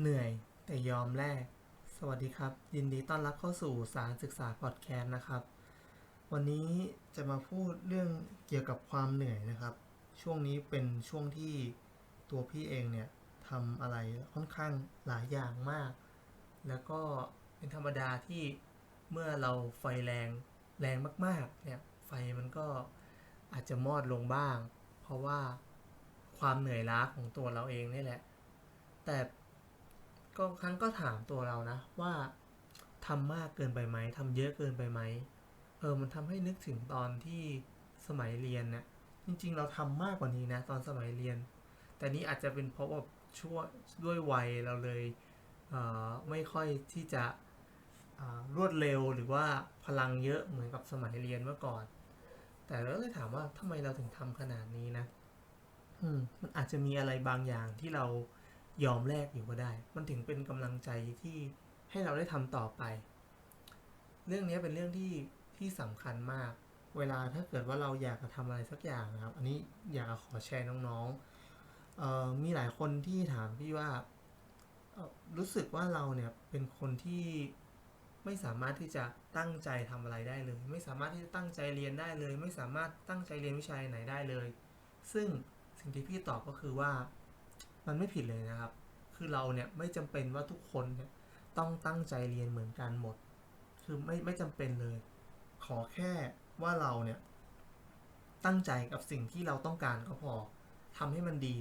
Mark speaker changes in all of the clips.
Speaker 1: เหนื่อยแต่ยอมแลก สวัสดีครับ ยินดีต้อนรับเข้าสู่สารศึกษาพอดแคสต์นะครับ วันนี้จะมาพูดเรื่องเกี่ยวกับความเหนื่อยนะครับ ช่วงนี้เป็นช่วงที่ตัวพี่เองเนี่ยทำอะไรค่อนข้างหลายอย่างมาก แล้วก็เป็นธรรมดาที่เมื่อเราไฟแรงแรงมากๆเนี่ยไฟมันก็อาจจะมอดลงบ้าง เพราะว่าความเหนื่อยล้าของตัวเราเองนี่แหละ แต่ ก็ครั้งก็ถามตัวเรานะว่าทำมากเกินไปไหมทำเยอะเกินไปไหมเออมันทำให้นึกถึงตอนที่สมัยเรียนเนี่ยจริง ๆ เราทำมากกว่านี้นะ ตอนสมัยเรียน แต่นี้อาจจะเป็นเพราะว่าช่วด้วยวัยเราเลยเออไม่ค่อยที่จะรวดเร็วหรือว่าพลังเยอะเหมือนกับสมัยเรียนเมื่อก่อน แต่เราเลยถามว่าทำไมเราถึงทำขนาดนี้นะ อืมมันอาจจะมีอะไรบางอย่างที่เรา ยอมแลกอยู่ก็ได้ มันถึงเป็นกำลังใจที่ให้เราได้ทำต่อไป เรื่องนี้เป็นเรื่องที่ที่สำคัญมาก เวลาถ้าเกิดว่าเราอยากจะทำอะไรสักอย่างนะครับ อันนี้อยากจะขอแชร์น้องๆมีหลายคนที่ถามพี่ว่ารู้สึกว่าเราเนี่ยเป็นคนที่ไม่สามารถที่จะตั้งใจทำอะไรได้เลย ไม่สามารถที่จะตั้งใจเรียนได้เลย ไม่สามารถตั้งใจเรียนวิชาไหนได้เลย ซึ่งสิ่งที่พี่ตอบก็คือว่า มันไม่ผิดเลยนะครับ คือเราเนี่ยไม่จำเป็นว่าทุกคนเนี่ยต้องตั้งใจเรียนเหมือนกันหมด คือไม่ไม่จำเป็นเลย ขอแค่ว่าเราเนี่ยตั้งใจกับสิ่งที่เราต้องการก็พอทำให้มันดี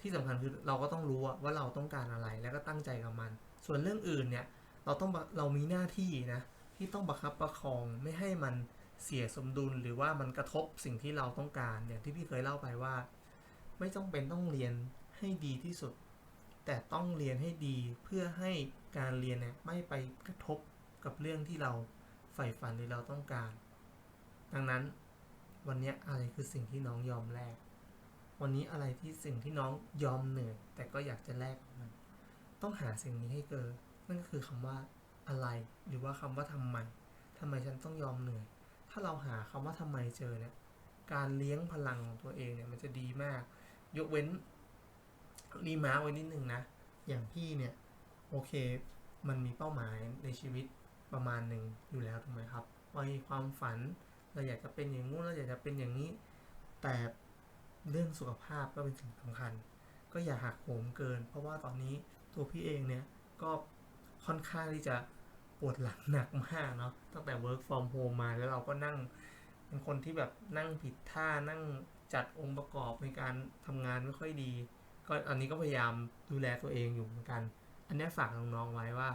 Speaker 1: ที่สำคัญคือเราก็ต้องรู้ว่าเราต้องการอะไรแล้วก็ตั้งใจกับมัน ส่วนเรื่องอื่นเนี่ยเราต้องเรามีหน้าที่นะที่ต้องประคับประคองไม่ให้มันเสียสมดุลหรือว่ามันกระทบสิ่งที่เราต้องการอย่างที่พี่เคยเล่าไปว่า ไม่ต้องเป็นต้องเรียน ให้ดีที่สุด แต่ต้องเรียนให้ดีเพื่อให้การเรียนเนี่ยไม่ไปกระทบกับเรื่องที่เราใฝ่ฝันหรือเราต้องการ ดังนั้นวันนี้อะไรคือสิ่งที่น้องยอมแลกวันนี้อะไรที่สิ่งที่น้องยอมเหนื่อยแต่ก็อยากจะแลกมัน ต้องหาสิ่งนี้ให้เจอนั่นก็คือคำว่าอะไร หรือว่าคำว่าทำไมทำไมฉันต้องยอมเหนื่อย ถ้าเราหาคำว่าทำไมเจอเนี่ยการเลี้ยงพลังของตัวเองเนี่ยมันจะดีมาก ยกเว้น รีมาร์ไว้นิดนึงนะ อย่างพี่เนี่ย โอเค มันมีเป้าหมายในชีวิตประมาณหนึ่งอยู่แล้วถูกไหมครับว่ามีความฝันเราอยากจะเป็นอย่างงู้นเราอยากจะเป็นอย่างนี้ แต่เรื่องสุขภาพก็เป็นสิ่งสำคัญ ก็อย่าหักโหมเกิน เพราะว่าตอนนี้ตัวพี่เองเนี่ยก็ค่อนข้างที่จะปวดหลังหนักมากเนาะตั้งแต่ work from home มาแล้วเราก็นั่งเป็นคนที่แบบนั่งผิดท่านั่งจัดองค์ประกอบในการทำงานไม่ค่อยดี ก็อันนี้ก็พยายามดูแลตัวเองอยู่เหมือนกัน อันนี้ฝากน้องๆไว้ว่า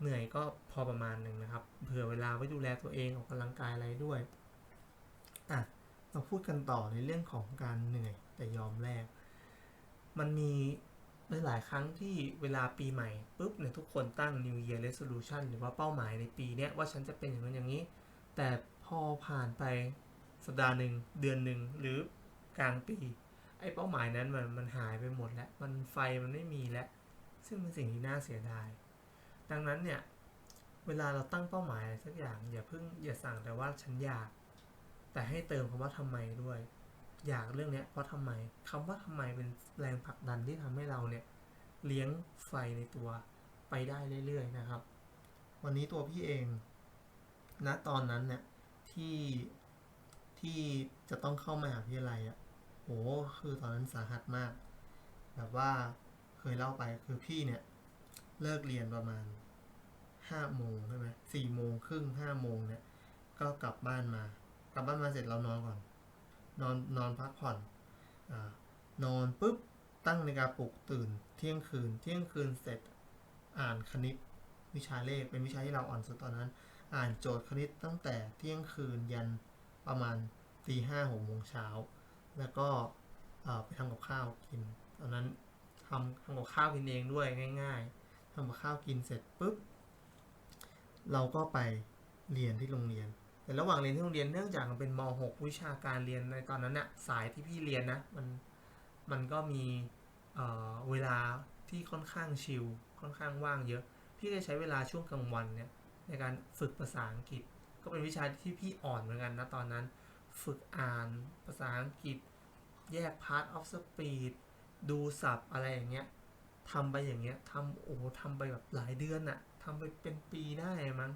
Speaker 1: เหนื่อยก็พอประมาณหนึ่งนะครับ เผื่อเวลาไว้ดูแลตัวเองออกกำลังกายอะไรด้วยอะเราพูดกันต่อในเรื่องของการเหนื่อยแต่ยอมแลกมันมีหลายครั้งที่เวลาปีใหม่ปุ๊บเนี่ยทุกคนตั้ง New Year Resolution หรือว่าเป้าหมายในปีเนี้ยว่าฉันจะเป็นอย่างนั้นอย่างนี้ แต่พอผ่านไปสัปดาห์หนึ่งเดือนหนึ่งหรือกลางปี ไอ้เป้าหมายนั้นมันมันหายไปหมดแล้ว มันไฟมันไม่มีแล้ว ซึ่งเป็นสิ่งที่น่าเสียดาย ดังนั้นเนี่ย เวลาเราตั้งเป้าหมายสักอย่างอย่าเพิ่งอย่าสั่งแต่ว่าฉันอยาก แต่ให้เติมคำว่าทำไมด้วย อยากเรื่องเนี้ยเพราะทำไมคำว่าทำไมเป็นแรงผลักดันที่ทำให้เราเนี่ยเลี้ยงไฟในตัวไปได้เรื่อยๆนะครับ วันนี้ตัวพี่เองณตอนนั้นเนี่ยที่ที่จะต้องเข้ามาหาวิทยาลัยอะ่ะ โหคือตอนนั้นสาหัสมาก แบบว่าเคยเล่าไปคือพี่เนี่ย เลิกเรียนประมาณห้าโมงใช่ไหมสี่โมงครึ่งห้าโมงเนี่ย ก็กลับบ้านมา กลับบ้านมาเสร็จเรานอนก่อน นอนนอนพักผ่อนอานอนปุ๊บตั้งนาฬิกาปลุกตื่น เที่ยงคืน เที่ยงคืนเสร็จอ่านคณิตวิชาเลขเป็นวิชาที่เราอ่อนสุดตอนนั้น อ่านโจทย์คณิตตั้งแต่เที่ยงคืนยันประมาณตีห้าหกโมงเช้า แล้วก็ไปทำกับข้าวกิน ตอนนั้นทำทำกับข้าวกินเองด้วยง่ายๆทำกับข้าวกินเสร็จปุ๊บเราก็ไปเรียนที่โรงเรียน แต่ระหว่างเรียนที่โรงเรียนเนื่องจากมันเป็นม .6 วิชาการเรียนในตอนนั้นน่ะสายที่พี่เรียนนะมันมันก็มีเเวลาที่ค่อนข้างชิลค่อนข้างว่างเยอะ พี่ก็ใช้เวลาช่วงกลางวันเนี่ยในการฝึกภาษาอังกฤษ ก็เป็นวิชาที่พี่อ่อนเหมือนกันนะตอนนั้น ฝึกอ่านภาษาอังกฤษ แยก part of speech ดูศัพท์อะไรอย่างเงี้ยทำไปอย่างเงี้ยทำโอ้ทำไปแบบหลายเดือนอะทำไปเป็นปีได้มั้ง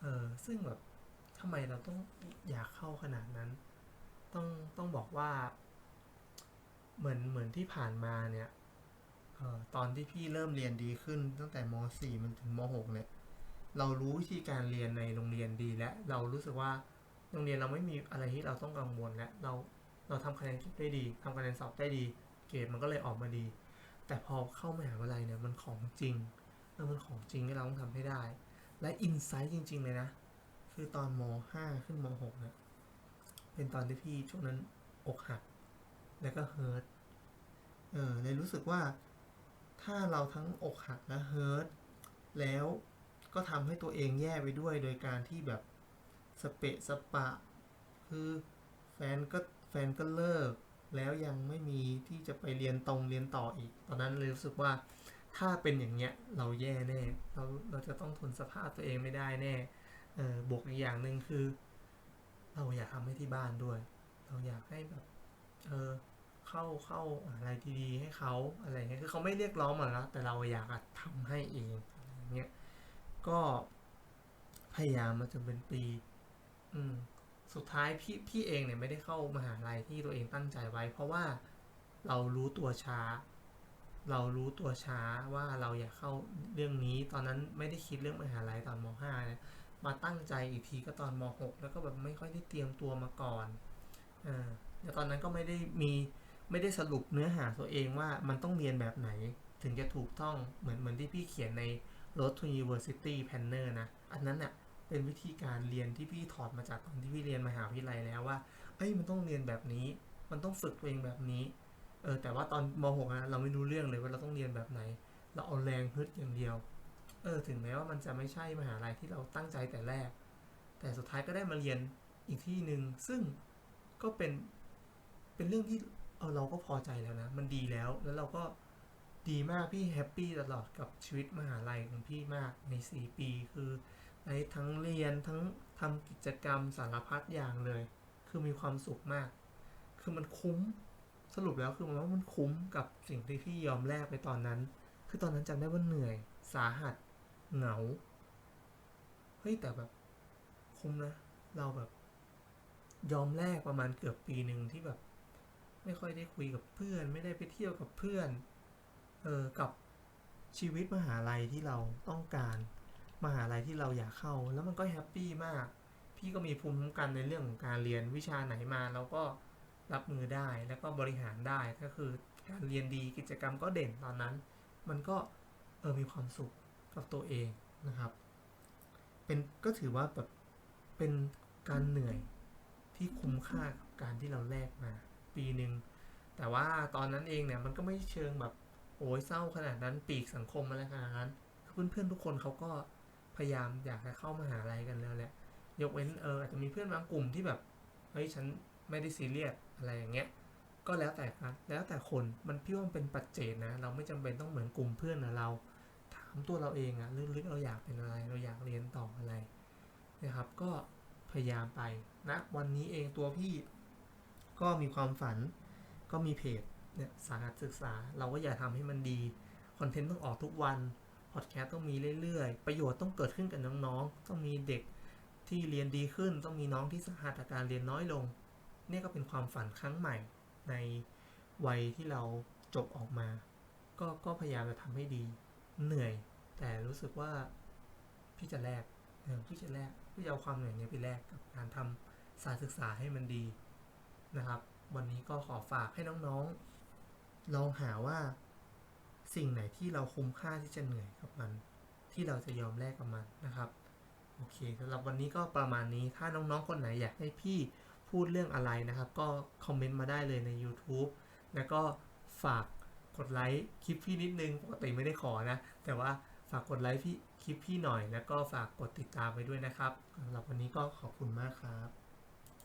Speaker 1: เออซึ่งแบบทำไมเราต้องอยากเข้าขนาดนั้น ต้องต้องบอกว่า เหมือนเหมือนที่ผ่านมาเนี่ยเออตอนที่พี่เริ่มเรียนดีขึ้น ตั้งแต่ม .4 มันถึงม .6 เนี่ยเรารู้วิธีการเรียนในโรงเรียนดีและเรารู้สึกว่า โรงเรียนเราไม่มีอะไรที่เราต้องกังวลและเราเราทำคะแนนเก็บได้ดีทำคะแนนสอบได้ดี เกรดมันก็เลยออกมาดี แต่พอเข้ามหาวิทยาลัยเนี่ยมันของจริงเออมันของจริงที่เราต้องทำให้ได้ และอินไซต์จริง ๆ เลยนะ คือตอนม .5 ขึ้นม .6 เนี่ยเป็นตอนที่พี่ช่วงนั้นอกหัก แล้วก็เฮิร์ตเออเลยรู้สึกว่าถ้าเราทั้งอกหักและเฮิร์ตแล้วก็ทำให้ตัวเองแย่ไปด้วยโดยการที่แบบ สเปะสปะ คือแฟนก็แฟนก็เลิก แล้วยังไม่มีที่จะไปเรียนตรงเรียนต่ออีก ตอนนั้นเลยรู้สึกว่าถ้าเป็นอย่างเงี้ยเราแย่แน่ เราเราจะต้องทนสภาพตัวเองไม่ได้แน่เออบวกอีกอย่างหนึ่งคือ เราอยากทำให้ที่บ้านด้วย เราอยากให้แบบเออเข้าเข้าอะไรดีๆให้เขาอะไรเงี้ยคือเขาไม่เรียกร้องมาแล้วแต่เราอยากอะทำให้เองอะไรเงี้ยก็พยายามมาจนเป็นปี อืมสุดท้ายพี่พี่เองเนี่ยไม่ได้เข้ามหาลัยที่ตัวเองตั้งใจไว้ เพราะว่าเรารู้ตัวช้า เรารู้ตัวช้าว่าเราอยากเข้าเรื่องนี้ ตอนนั้นไม่ได้คิดเรื่องมหาลัยตอนม .5 นี่ยมาตั้งใจอีกทีก็ตอนม .6 แล้วก็แบบไม่ค่อยได้เตรียมตัวมาก่อนอ่าแล้วตอนนั้นก็ไม่ได้มีไม่ได้สรุปเนื้อหาตัวเองว่ามันต้องเรียนแบบไหน ถึงจะถูกต้องเหมือนเหมือนที่พี่เขียนใน Road to University Planner นะ อันนั้นน่ะ เป็นวิธีการเรียนที่พี่ถอดมาจากตอนที่พี่เรียนมหาวิทยาลัยแล้วว่า เอ้ยมันต้องเรียนแบบนี้ มันต้องฝึกตัวเองแบบนี้เออแต่ว่าตอนม .6 นะเราไม่รู้เรื่องเลยว่าเราต้องเรียนแบบไหน เราเอาแรงฮึดอย่างเดียวเออถึงแม้ว่ามันจะไม่ใช่มหาลัยที่เราตั้งใจแต่แรก แต่สุดท้ายก็ได้มาเรียนอีกที่หนึ่งซึ่งก็เป็นเป็นเรื่องที่เออเราก็พอใจแล้วนะ มันดีแล้วแล้วเราก็ดีมากพี่แฮปปี้ตลอดกับชีวิตมหาลัยของพี่มากใน 4 ปี คือ ได้ทั้งเรียนทั้งทำกิจกรรมสารพัดอย่างเลย คือมีความสุขมาก คือมันคุ้ม สรุปแล้วคือมันว่ามันคุ้มกับสิ่งที่พี่ยอมแลกไปตอนนั้น คือตอนนั้นจำได้ว่าเหนื่อย สาหัส เหงา เฮ้ยแต่แบบคุ้มนะ เราแบบ ยอมแลกประมาณเกือบปีหนึ่งที่แบบ ไม่ค่อยได้คุยกับเพื่อน ไม่ได้ไปเที่ยวกับเพื่อน เออ กับชีวิตมหาลัยที่เราต้องการ มหาลัยที่เราอยากเข้า แล้วมันก็แฮปปี้มาก พี่ก็มีภูมิคุ้มกันในเรื่องของการเรียนวิชาไหนมาเราก็รับมือได้แล้วก็บริหารได้ก็คือการเรียนดีกิจกรรมก็เด่นตอนนั้น มันก็เออมีความสุขกับตัวเองนะครับ เป็นก็ถือว่าแบบเป็นการเหนื่อยที่คุ้มค่ากับการที่เราแลกมา ปีหนึ่งแต่ว่าตอนนั้นเองเนี่ยมันก็ไม่เชิงแบบโอ้ยเศร้าขนาดนั้นปีกสังคมอะไรขนาดนั้นเพื่อนๆทุกคนเขาก็ พยายามอยากจะเข้ามาหาลัยกันแล้วแหละ ยกเว้นเอออาจจะมีเพื่อนบางกลุ่มที่แบบ เฮ้ยฉันไม่ได้ซีเรียสอะไรอย่างเงี้ย ก็แล้วแต่กันแล้วแต่คน มันพี่ว่ามันเป็นปัจเจกนะ เราไม่จำเป็นต้องเหมือนกลุ่มเพื่อนนะเรา ถามตัวเราเองอะลึกๆเราอยากเป็นอะไร เราอยากเรียนต่ออะไรนะครับ ก็พยายามไปนะ วันนี้เองตัวพี่ก็มีความฝัน ก็มีเพจเนี่ยสาขาศึกษา เราก็อยากทำให้มันดี คอนเทนต์ต้องออกทุกวัน พอดแคสต์ต้องมีเรื่อยๆ ประโยชน์ต้องเกิดขึ้นกับน้องๆ ต้องมีเด็กที่เรียนดีขึ้น ต้องมีน้องที่สหัสอาการเรียนน้อยลง นี่ก็เป็นความฝันครั้งใหม่ในวัยที่เราจบออกมา ก็ก็พยายามจะทำให้ดี เหนื่อย แต่รู้สึกว่าพี่จะแลกพี่จะแลกพี่จะเอาความเหนื่อยเนี้ไปแลกกับการทำสายศึกษาให้มันดีนะครับ วันนี้ก็ขอฝากให้น้องๆ ลองหาว่า สิ่งไหนที่เราคุ้มค่าที่จะเหนื่อยกับมัน ที่เราจะยอมแลกกับมันนะครับโอเคสำหรับวันนี้ก็ประมาณนี้ถ้าน้องๆคนไหนอยากให้พี่พูดเรื่องอะไรนะครับ ก็คอมเมนต์มาได้เลยใน YouTube แล้วก็ฝากกดไลค์คลิปพี่นิดนึงปกติไม่ได้ขอนะ แต่ว่าฝากกดไลค์พี่คลิปพี่หน่อย แล้วก็ฝากกดติดตามไปด้วยนะครับสำหรับวันนี้ก็ขอบคุณมากครับ